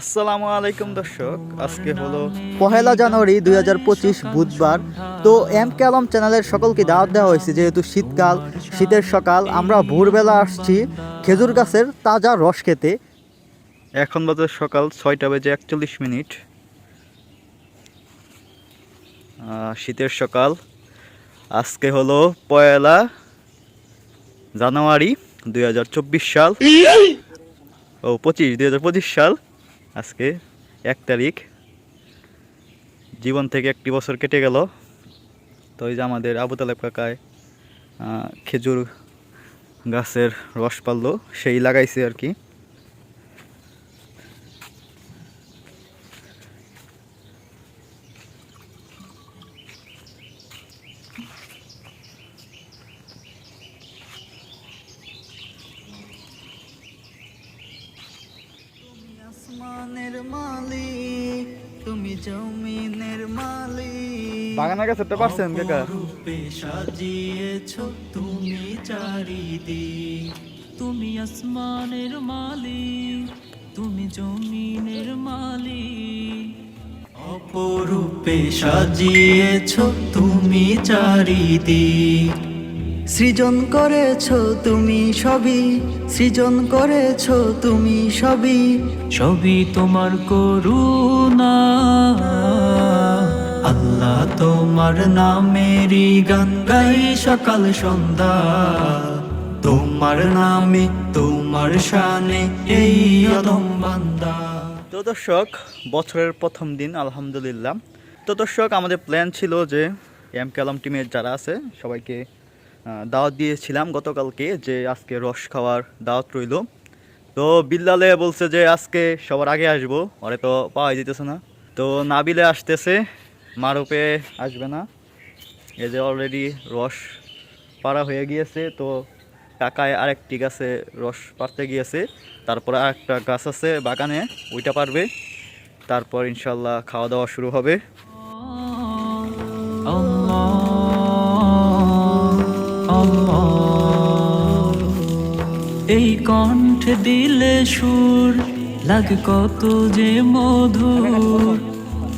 আসসালামু আলাইকুম দর্শক। আজকে হলো পহেলা জানুয়ারি দুই হাজার পঁচিশ বুধবার। তো এম কে আলম চ্যানেলের সকলকে দাওয়াত দেওয়া হয়েছে যেহেতু শীতকাল শীতের সকাল আমরা ভোরবেলা আসছি খেজুর গাছের তাজা রস খেতে। এখন বাজে সকাল ছয়টা বেজে একচল্লিশ মিনিট। শীতের সকাল। আজকে হলো পয়লা জানুয়ারি দুই হাজার চব্বিশ সাল। ও পঁচিশ দুই হাজার পঁচিশ সাল। আজকে এক তারিখ। জীবন থেকে একটি বছর কেটে গেল। তো এই যে আমাদের আবু তালেব কাকায় খেজুর গাছের রস পাল্লো, সেই লাগাইছে আর কি আসমানের মালিক তুমি জমিনের মালিক বাগানের কাছে তো পারছেন কাকা? তুমি চারিদিক। তুমি আসমানের মালিক তুমি জমিনের মালিক। অপরূপে সাজিয়েছ তুমি চারিদিক। সৃজন করেছ তুমি সবই সৃজন করেছ তুমি সবই। সবই তোমার করুণা। আল্লাহ, তোমার নামেরই গান গাই সকাল, সন্ধ্যা। তোমার নামে, তোমার শানে এই অদম বান্দা। তো দর্শক, বছরের প্রথম দিন, আলহামদুলিল্লাহ। তো দর্শক, আমাদের প্ল্যান ছিল যে এম কালাম টিমের যারা আছে, সবাইকে দাওয়াত দিয়েছিলাম গতকালকে যে আজকে রস খাওয়ার দাওয়াত রইল। তো বিল্লালে বলছে যে আজকে সবার আগে আসব, ওরে তো পাওয়া যেতেছে না। তো নাবিলে আসতেছে মারুপে আসবে না। এই যে অলরেডি রস পাড়া হয়ে গিয়েছে, তো কাকায় আরেকটি গাছে রস পাড়তে গিয়েছে। তারপরে আরেকটা গাছ আছে বাগানে, ওইটা পারবে তারপর ইনশাল্লাহ খাওয়া দাওয়া শুরু হবে। এই কণ্ঠে দিলে সুর, লাগে কত যে মধুর।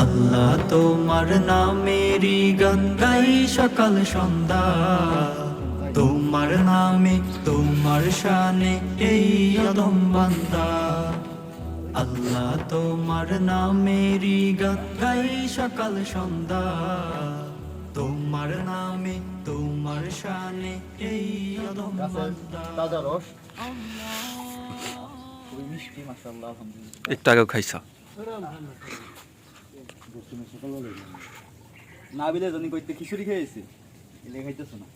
আল্লাহ তোমার নামেরই গান গাই সকাল সন্ধ্যা। তোমার নামে তোমার শানে এই অদম বান্দা। আল্লাহ তোমার নামেরই গান গাই সকাল সন্ধ্যা। তোমার নামে তোমার শানে এই অদম বান্দা। রস। খুবই মিষ্টি মাসাল্লাহ আগেও খাইছ জানি কইতে খিচুড়ি খেয়েছি। এলে খাইতেছ না।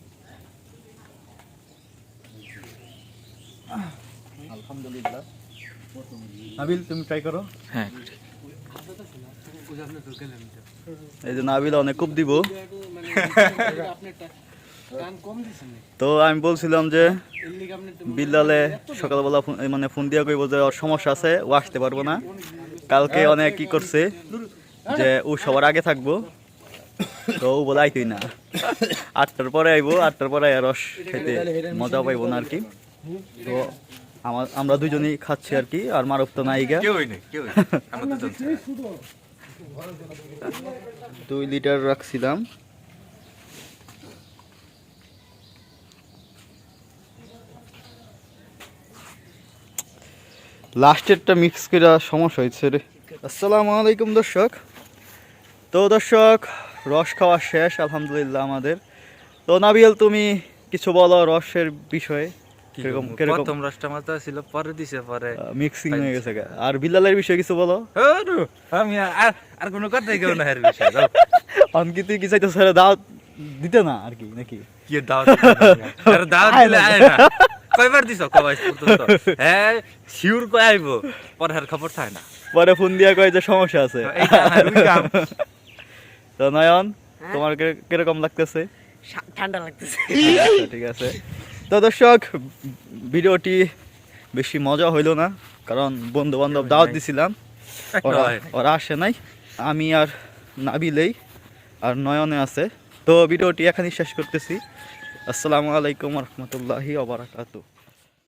আলহামদুলিল্লাহ। নাবিল তুমি ট্রাই করো। হ্যাঁ। এই যে নাবিল অনেক খুব দিব। তো আমি বলছিলাম যে বিল্লালে সকালবেলা ফোন- মানে ফোন দিয়া কইব যে ওর সমস্যা আছে ও আসতে পারব না। কালকে অনেক কি করছে। যে ও সবার আগে থাকব তো ও বলে আইতই না। আটটার পরে আইবো আটটার পরে রস খেতে মজা পাইবো না আর কি। তো আমার আমরা দুজনেই খাচ্ছি আর কি আর মারুফ তো নাই গা। দুই লিটার রাখছিলাম। লাস্টেরটা মিক্স করে সমস্যা হয়েছে রে। আসসালামু আলাইকুম দর্শক। তো দর্শক রস খাওয়া শেষ আলহামদুলিল্লাহ আমাদের। তো নাবিয়াল তুমি কিছু বলো রসের বিষয়ে? কীরকম কীরকম প্রথম রাষ্ট্র মাতা ছিল পরে দিছে পরে মিক্সিং হয়ে গেছে আর বিলালের বিষয়ে কিছু বলো? আমি আর আর কোনো কথাই কেউ না হের বিষয় যাও। অনকি তুই কি চাইতো স্যার দাওয়াত দিতে না আর কি নাকি? কি দাওয়াত আর দাওয়াত দিলে আয় না। কয়বার দিছ? কবাই পর্যন্ত হ্যাঁ শিউর কয় আইব? খবর থাকে না। পরে ফোন দিয়া কয় যে সমস্যা আছে এই কাম আর ওই কাম। তো নয়ন তোমার কীরকম লাগতেছে? ঠান্ডা লাগতেছে। আচ্ছা, ঠিক আছে। তো দর্শক ভিডিওটি বেশি মজা হইল না কারণ বন্ধু বান্ধব দাওয়াত দিছিলাম। ওরা ওরা আসে নাই। আমি আর নাবিলেই আর নয়নে আছে। তো ভিডিওটি এখানেই শেষ করতেছি। আসসালামু আলাইকুম রহমতুল্লাহি ওবরাকাতু